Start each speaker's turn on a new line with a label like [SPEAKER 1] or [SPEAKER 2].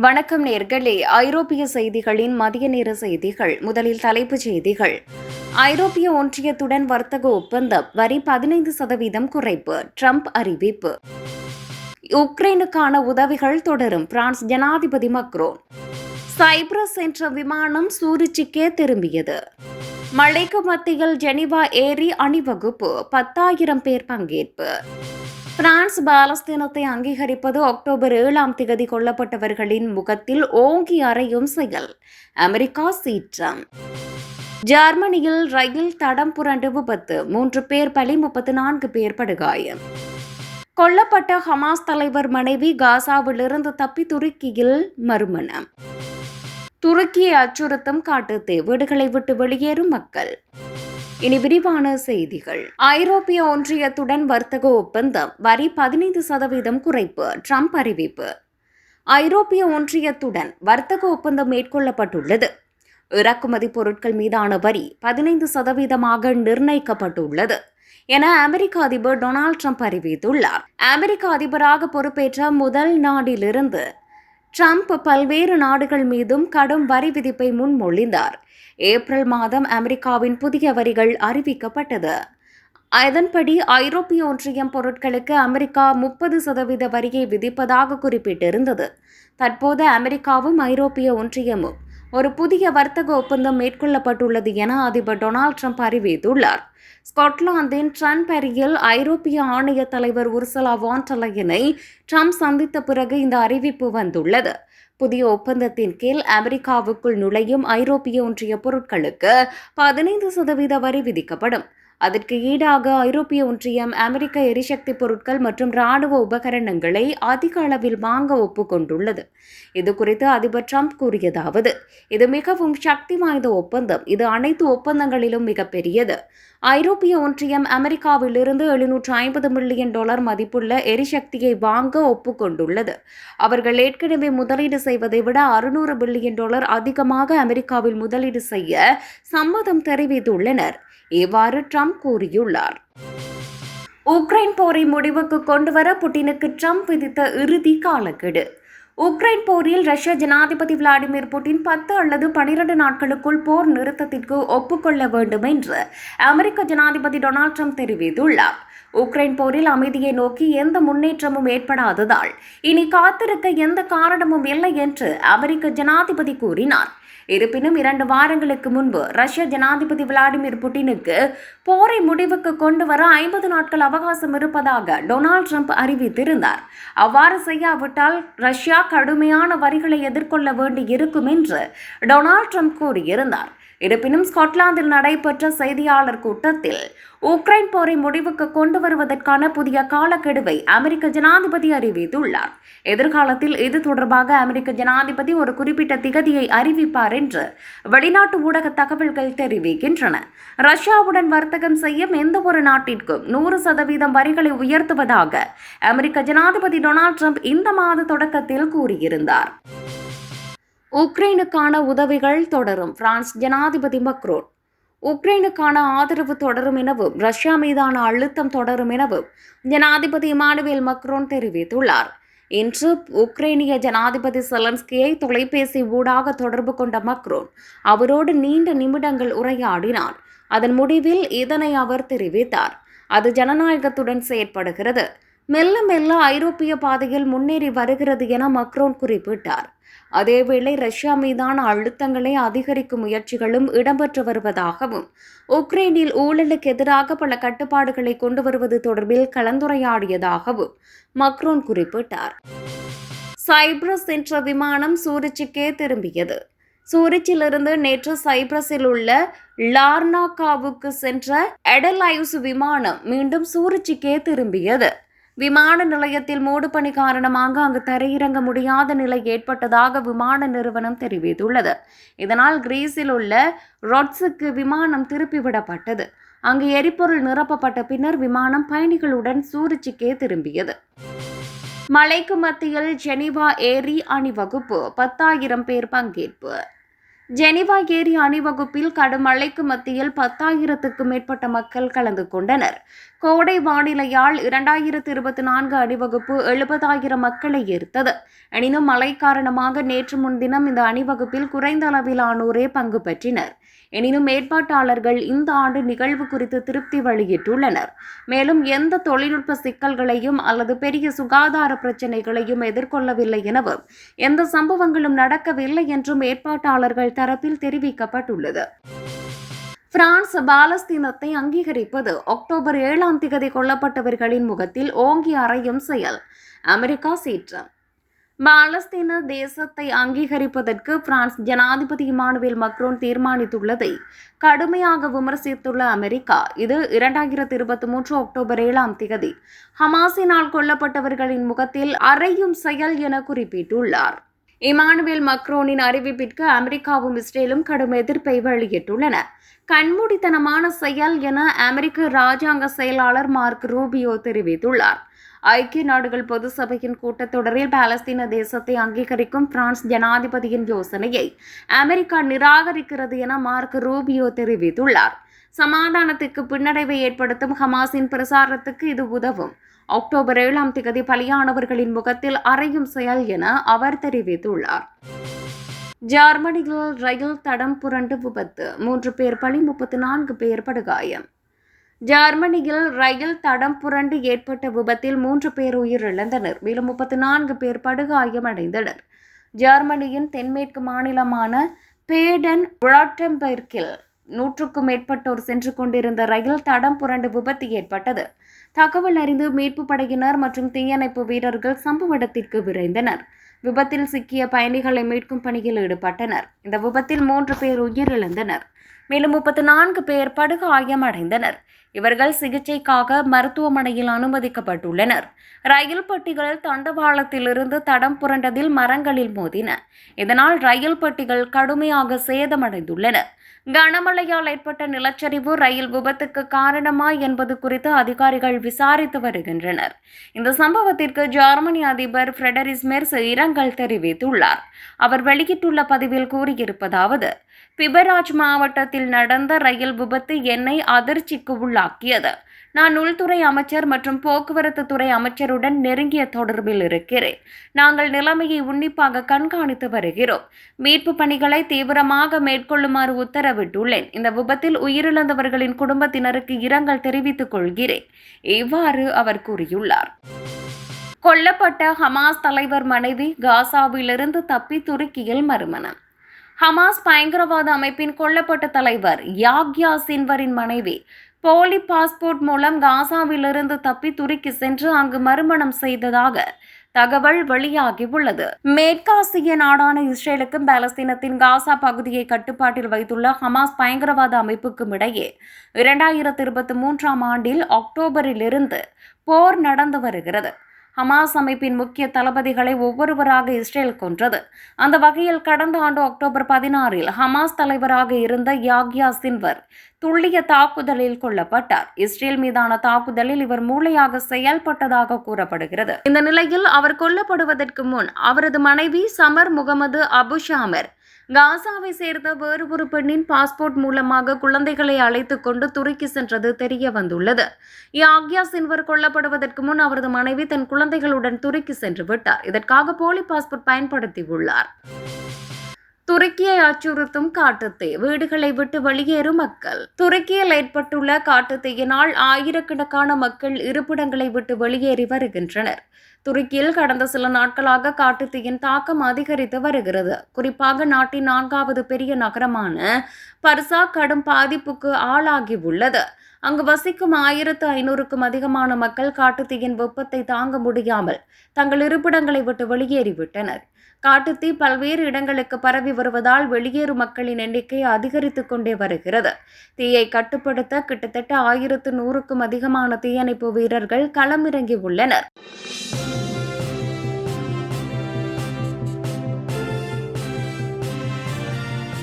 [SPEAKER 1] வணக்கம் நேர்களே. ஐரோப்பிய செய்திகளின் மதிய நேர செய்திகள் முதலில் தலைப்புச் செய்திகள். ஐரோப்பிய ஒன்றியத்துடன் வர்த்தக ஒப்பந்தம் வரி பதினைந்து சதவீதம் குறைப்பு ட்ரம்ப் அறிவிப்பு. உக்ரைனுக்கான உதவிகள் தொடரும் பிரான்ஸ் ஜனாதிபதி மக்ரோன். சைப்ரஸ் என்ற விமானம் சூரிச்சிக்கே திரும்பியது. மழைக்கு மத்தியில் ஜெனிவா ஏரி அணிவகுப்பு பத்தாயிரம் பேர் பங்கேற்பு. பிரான்ஸ் பாலஸ்தீனத்தை அங்கீகரிப்பது அக்டோபர் ஏழாம் திகதி கொல்லப்பட்டவர்களின் முகத்தில் ஓங்கி அறையும் செயல். அமெரிக்கா சீற்றம். ஜெர்மனியில் ரயில் தடம் புரண்டு விபத்து. மூன்று பேர் பலி முப்பத்து நான்கு பேர் படுகாயம். கொல்லப்பட்ட ஹமாஸ் தலைவர் மனைவி காசாவிலிருந்து தப்பி துருக்கியில் மறுமணம். துருக்கியை அச்சுறுத்தும் காட்டுத்தே வீடுகளை விட்டு வெளியேறும் மக்கள். இனி விரிவான செய்திகள். ஐரோப்பிய ஒன்றியத்துடன் வர்த்தக ஒப்பந்தம் வரி பதினைந்து சதவீதம் குறைப்பு ட்ரம்ப் அறிவிப்பு. ஐரோப்பிய ஒன்றியத்துடன் வர்த்தக ஒப்பந்தம் மேற்கொள்ளப்பட்டுள்ளது. இறக்குமதி பொருட்கள் மீதான வரி பதினைந்து சதவீதமாக நிர்ணயிக்கப்பட்டுள்ளது என அமெரிக்க அதிபர் டொனால்ட் ட்ரம்ப் அறிவித்துள்ளார். அமெரிக்க அதிபராக பொறுப்பேற்ற முதல் நாடிலிருந்து ட்ரம்ப் பல்வேறு நாடுகள் மீதும் கடும் வரி விதிப்பை முன்மொழிந்தார். ஏப்ரல் மாதம் அமெரிக்காவின் புதிய வரிகள் அறிவிக்கப்பட்டது. அதன்படி ஐரோப்பிய ஒன்றியம் பொருட்களுக்கு அமெரிக்கா முப்பது சதவீத வரியை விதிப்பதாக குறிப்பிட்டிருந்தது. தற்போது அமெரிக்காவும் ஐரோப்பிய ஒன்றியமும் ஒரு புதிய வர்த்தக ஒப்பந்தம் மேற்கொள்ளப்பட்டுள்ளது என அதிபர் டொனால்ட் ட்ரம்ப் அறிவித்துள்ளார். ஸ்காட்லாந்தின் ட்ரன்பெரியில் ஐரோப்பிய ஆணைய தலைவர் உர்சலா வான்டலையனை ட்ரம்ப் சந்தித்த பிறகு இந்த அறிவிப்பு வந்துள்ளது. புதிய ஒப்பந்தத்தின் கீழ் அமெரிக்காவுக்குள் நுழையும் ஐரோப்பிய ஒன்றிய பொருட்களுக்கு பதினைந்து சதவீத வரி விதிக்கப்படும். அதற்கு ஈடாக ஐரோப்பிய ஒன்றியம் அமெரிக்க எரிசக்தி பொருட்கள் மற்றும் ராணுவ உபகரணங்களை அதிக அளவில் வாங்க ஒப்புக்கொண்டுள்ளது. இது குறித்து அதிபர் ட்ரம்ப் கூறியதாவது இது மிகவும் சக்தி வாய்ந்த ஒப்பந்தம். இது அனைத்து ஒப்பந்தங்களிலும் மிகப்பெரியது. ஐரோப்பிய ஒன்றியம் அமெரிக்காவிலிருந்து எழுநூற்று ஐம்பது மில்லியன் டாலர் மதிப்புள்ள எரிசக்தியை வாங்க ஒப்புக்கொண்டுள்ளது. அவர்கள் ஏற்கனவே முதலீடு செய்வதை விட அறுநூறு பில்லியன் டாலர் அதிகமாக அமெரிக்காவில் முதலீடு செய்ய சம்மதம் தெரிவித்துள்ளனர். இவ்வாறு ட்ரம்ப் கூறியுள்ளார்? உக்ரைன் போரை முடிவுக்கு கொண்டுவர புட்டினுக்கு ட்ரம்ப் விதித்த இறுதி காலக்கெடு. உக்ரைன் போரில் ரஷ்ய ஜனாதிபதி விளாடிமிர் புட்டின் பத்து அல்லது பனிரெண்டு நாட்களுக்குள் போர் நிறுத்தத்திற்கு ஒப்புக்கொள்ள வேண்டும் என்று அமெரிக்க ஜனாதிபதி டொனால்ட் ட்ரம்ப் தெரிவித்துள்ளார். உக்ரைன் போரில் அமைதியை நோக்கி எந்த முன்னேற்றமும் ஏற்படாததால் இனி காத்திருக்க எந்த காரணமும் இல்லை என்று அமெரிக்க ஜனாதிபதி கூறினார். இருப்பினும் இரண்டு வாரங்களுக்கு முன்பு ரஷ்ய ஜனாதிபதி விளாடிமிர் புட்டினுக்கு போரை முடிவுக்கு கொண்டு வர ஐம்பது நாட்கள் அவகாசம் இருப்பதாக டொனால்ட் ட்ரம்ப் அறிவித்திருந்தார். அவ்வாறு செய்யாவிட்டால் ரஷ்யா கடுமையான வரிகளை எதிர்கொள்ள வேண்டி இருக்கும் என்று டொனால்ட் ட்ரம்ப் கூறியிருந்தார். இருப்பினும் ஸ்காட்லாந்தில் நடைபெற்ற செய்தியாளர் கூட்டத்தில் உக்ரைன் போரை முடிவுக்கு கொண்டு வருவதற்கான புதிய காலக்கெடுவை அமெரிக்க ஜனாதிபதி அறிவித்துள்ளார். எதிர்காலத்தில் இது தொடர்பாக அமெரிக்க ஜனாதிபதி ஒரு குறிப்பிட்ட திகதியை அறிவிப்பார் என்று வெளிநாட்டு ஊடக தகவல்கள் தெரிவிக்கின்றன. ரஷ்யாவுடன் வர்த்தகம் செய்யும் எந்த ஒரு நாட்டிற்கும் நூறு சதவீதம் வரிகளை உயர்த்துவதாக அமெரிக்க ஜனாதிபதி டொனால்ட் ட்ரம்ப் இந்த மாத தொடக்கத்தில் கூறியிருந்தார். உக்ரைனுக்கான உதவிகள் தொடரும். பிரான்ஸ் ஜனாதிபதி மக்ரோன். உக்ரைனுக்கான ஆதரவு தொடரும் எனவும் ரஷ்யா மீதான அழுத்தம் தொடரும் எனவும் ஜனாதிபதி இமானுவேல் மக்ரோன் தெரிவித்துள்ளார். இன்று உக்ரைனிய ஜனாதிபதி செலன்ஸ்கியை தொலைபேசி ஊடாக தொடர்பு கொண்ட மக்ரோன் அவரோடு நீண்ட நிமிடங்கள் உரையாடினார். அதன் முடிவில் இதனை அவர் தெரிவித்தார். அது ஜனநாயகத்துடன் செயற்படுகிறது. மெல்ல மெல்ல ஐரோப்பிய பாதையில் முன்னேறி வருகிறது என மக்ரோன் குறிப்பிட்டார். அதேவேளை ரஷ்யா மீதான அழுத்தங்களை அதிகரிக்கும் முயற்சிகளும் இடம்பெற்று வருவதாகவும் உக்ரைனில் ஊழலுக்கு எதிராக பல கட்டுப்பாடுகளை கொண்டு வருவது தொடர்பில் கலந்துரையாடியதாகவும் மக்ரோன் குறிப்பிட்டார். சைப்ரஸ் என்ற விமானம் சூரிச்சுக்கே திரும்பியது. சூரிச்சிலிருந்து நேற்று சைப்ரஸில் உள்ள லார்னாக்காவுக்கு சென்ற எடலைவ்ஸ் விமானம் மீண்டும் சூரிச்சிக்கே திரும்பியது. விமான நிலையத்தில் மூடுபனி காரணமாக அங்கு தரையிறங்க முடியாத நிலை ஏற்பட்டதாக விமான நிறுவனம் தெரிவித்துள்ளது. இதனால் கிரீஸில் உள்ள ரொட்ஸுக்கு விமானம் திருப்பிவிடப்பட்டது அங்கு எரிபொருள் நிரப்பப்பட்ட பின்னர் விமானம் பயணிகளுடன் சூரிச்சிக்கே திரும்பியது. மலைக்கு மத்தியில் ஜெனீவா ஏரி அணிவகுப்பு பத்தாயிரம் பேர் பங்கேற்பு. ஜெனிவா ஏரி அணிவகுப்பில் கடும் மழைக்கு மத்தியில் பத்தாயிரத்துக்கும் மேற்பட்ட மக்கள் கலந்து கொண்டனர். கோடை வானிலையால் இரண்டாயிரத்து இருபத்தி நான்கு அணிவகுப்பு எழுபதாயிரம் மக்களை ஈர்த்தது. எனினும் மழை காரணமாக நேற்று முன்தினம் இந்த அணிவகுப்பில் குறைந்த அளவிலானோரே பங்கு பெற்றினர். எனினும் ஏற்பாட்டாளர்கள் இந்த ஆண்டு நிகழ்வு குறித்து திருப்தி வெளியிட்டுள்ளனர். மேலும் எந்த தொழில்நுட்ப சிக்கல்களையும் அல்லது பெரிய சுகாதார பிரச்சினைகளையும் எதிர்கொள்ளவில்லை எனவும் எந்த சம்பவங்களும் நடக்கவில்லை என்றும் ஏற்பாட்டாளர்கள் தரப்பில் தெரிவிக்கப்பட்டுள்ளது. பிரான்ஸ் பாலஸ்தீனத்தை அங்கீகரிப்பது அக்டோபர் ஏழாம் திகதி கொல்லப்பட்டவர்களின் முகத்தில் ஓங்கி அறையும் செயல். அமெரிக்கா சீற்றம். பாலஸ்தீன தேசத்தை அங்கீகரிப்பதற்கு பிரான்ஸ் ஜனாதிபதி இமானுவேல் மக்ரோன் தீர்மானித்துள்ளதை கடுமையாக விமர்சித்துள்ள அமெரிக்கா இது இரண்டாயிரத்தி இருபத்தி மூன்று அக்டோபர் ஏழாம் திகதி ஹமாஸினால் கொல்லப்பட்டவர்களின் முகத்தில் அறையும் செயல் என குறிப்பிட்டுள்ளார். இமானுவேல் மக்ரோனின் அறிவிப்பிற்கு அமெரிக்காவும் இஸ்ரேலும் கடும் எதிர்ப்பை வெளியிட்டுள்ளன. கண்மூடித்தனமான செயல் என அமெரிக்க ராஜாங்க செயலாளர் மார்க் ரூபியோ தெரிவித்துள்ளார். ஐக்கிய நாடுகள் பொது சபையின் கூட்டத்தொடரில் பாலஸ்தீன தேசத்தை அங்கீகரிக்கும் பிரான்ஸ் ஜனாதிபதியின் யோசனையை அமெரிக்கா நிராகரிக்கிறது என மார்க் ரூபியோ தெரிவித்துள்ளார். சமாதானத்துக்கு பின்னடைவை ஏற்படுத்தும் ஹமாஸின் பிரசாரத்துக்கு இது உதவும். அக்டோபர் ஏழாம் திகதி பலியானவர்களின் முகத்தில் அறையும் செயல் என அவர் தெரிவித்துள்ளார். ஜெர்மனியில் ரயில் தடம் புரண்டு விபத்து. மூன்று பேர் பலி முப்பத்தி நான்கு பேர் படுகாயம். ஜெர்மனியில் ரயில் தடம் புரண்டு ஏற்பட்ட விபத்தில் மூன்று பேர் உயிரிழந்தனர். மேலும் முப்பத்தி நான்கு பேர் படுகாயமடைந்தனர். ஜெர்மனியின் தென்மேற்கு மாநிலமான பேடன் புராட்டம்பெர்க்கில் நூற்றுக்கும் மேற்பட்டோர் சென்று கொண்டிருந்த ரயில் தடம் புரண்டு விபத்து ஏற்பட்டது. தகவல் அறிந்து மீட்பு படையினர் மற்றும் தீயணைப்பு வீரர்கள் சம்பவ இடத்திற்கு விரைந்தனர். விபத்தில் சிக்கிய பயணிகளை மீட்கும் பணியில் ஈடுபட்டனர். இந்த விபத்தில் மூன்று பேர் உயிரிழந்தனர். மேலும் முப்பத்தி நான்கு பேர் படுகாயமடைந்தனர். இவர்கள் சிகிச்சைக்காக மருத்துவமனையில் அனுமதிக்கப்பட்டுள்ளனர். ரயில் பட்டிகள் தண்டவாளத்திலிருந்து தடம் புரண்டதில் மரங்களில் மோதின. இதனால் ரயில் பட்டிகள் கடுமையாக சேதமடைந்துள்ளன. கனமழையால் ஏற்பட்ட நிலச்சரிவு ரயில் விபத்துக்கு காரணமா என்பது குறித்து அதிகாரிகள் விசாரித்து வருகின்றனர். இந்த சம்பவத்திற்கு ஜெர்மனி அதிபர் ஃப்ரெடரிஸ் மெர்ஸ் இரங்கல் தெரிவித்துள்ளார். அவர் வெளியிட்டுள்ள பதிவில் கூறியிருப்பதாவது பிபராஜ் மாவட்டத்தில் நடந்த ரயில் விபத்து என்னை அதிர்ச்சிக்கு உள்ளாக்கியது. நான் உள்துறை அமைச்சர் மற்றும் போக்குவரத்து துறை அமைச்சருடன் நெருங்கிய தொடர்பில் இருக்கிறேன். நாங்கள் நிலைமையை உன்னிப்பாக கண்காணித்து வருகிறோம். மீட்பு பணிகளை தீவிரமாக மேற்கொள்ளுமாறு உத்தரவிட்டுள்ளேன். இந்த விபத்தில் உயிரிழந்தவர்களின் குடும்பத்தினருக்கு இரங்கல் தெரிவித்துக் கொள்கிறேன். இவ்வாறு அவர் கூறியுள்ளார். கொல்லப்பட்ட ஹமாஸ் தலைவர் மனைவி காசாவிலிருந்து தப்பி துருக்கியில் மறுமணம். ஹமாஸ் பயங்கரவாத அமைப்பின் கொல்லப்பட்ட தலைவர் யாக்யா சின்வரின் மனைவி. போலி பாஸ்போர்ட் மூலம் காசாவிலிருந்து தப்பி துருக்கி சென்று அங்கு மறுமணம் செய்ததாக தகவல் வெளியாகியுள்ளது மேற்காசிய நாடான இஸ்ரேலுக்கும் பாலஸ்தீனத்தின் காசா பகுதியை கட்டுப்பாட்டில் வைத்துள்ள ஹமாஸ் பயங்கரவாத அமைப்புக்கும் இடையே இரண்டாயிரத்தி இருபத்தி மூன்றாம் ஆண்டில் அக்டோபரிலிருந்து போர் நடந்து வருகிறது. ஹமாஸ் அமைப்பின் முக்கிய தளபதிகளை ஒவ்வொருவராக இஸ்ரேல் கொன்றது. அந்த வகையில் கடந்த ஆண்டு அக்டோபர் பதினாறில் ஹமாஸ் தலைவராக இருந்த யாக்யா சின்வர் துல்லிய தாக்குதலில் கொல்லப்பட்டார். இஸ்ரேல் மீதான தாக்குதலில் இவர் மூளையாக செயல்பட்டதாக கூறப்படுகிறது. இந்த நிலையில் அவர் கொல்லப்படுவதற்கு முன் அவரது மனைவி சமர் முகமது அபுஷாமர் காசாவை சேர்ந்த வேறு ஒரு பெண்ணின் பாஸ்போர்ட் மூலமாக குழந்தைகளை அழைத்துக் கொண்டு துருக்கி சென்றது தெரிய வந்துள்ளது. யாக்யா சின்வர் கொல்லப்படுவதற்கு முன் அவரது மனைவி தன் குழந்தைகளுடன் துருக்கி சென்று விட்டார். இதற்காக போலி பாஸ்போர்ட் பயன்படுத்தியுள்ளார் துருக்கியை அச்சுறுத்தும் காட்டுத்தீ வீடுகளை விட்டு வெளியேறும் மக்கள். துருக்கியில் ஏற்பட்டுள்ள காட்டுத்தீயினால் ஆயிரக்கணக்கான மக்கள் இருப்பிடங்களை விட்டு வெளியேறி வருகின்றனர். துருக்கியில் கடந்த சில நாட்களாக காட்டுத்தீயின் தாக்கம் அதிகரித்து வருகிறது. குறிப்பாக நாட்டின் நான்காவது பெரிய நகரமான பர்சா கடும் பாதிப்புக்கு ஆளாகி உள்ளது அங்கு வசிக்கும் ஆயிரத்து ஐநூறுக்கும் அதிகமான மக்கள் காட்டுத்தீயின் வெப்பத்தை தாங்க முடியாமல் தங்கள் இருப்பிடங்களை விட்டு வெளியேறிவிட்டனர். காட்டுத்தீ பல்வேறு இடங்களுக்கு பரவி வருவதால் வெளியேறும் மக்களின் எண்ணிக்கை அதிகரித்து கொண்டே வருகிறது. தீயை கட்டுப்படுத்த கிட்டத்தட்ட ஆயிரத்து நூறுக்கும் அதிகமான தீயணைப்பு வீரர்கள் களமிறங்கி உள்ளனர்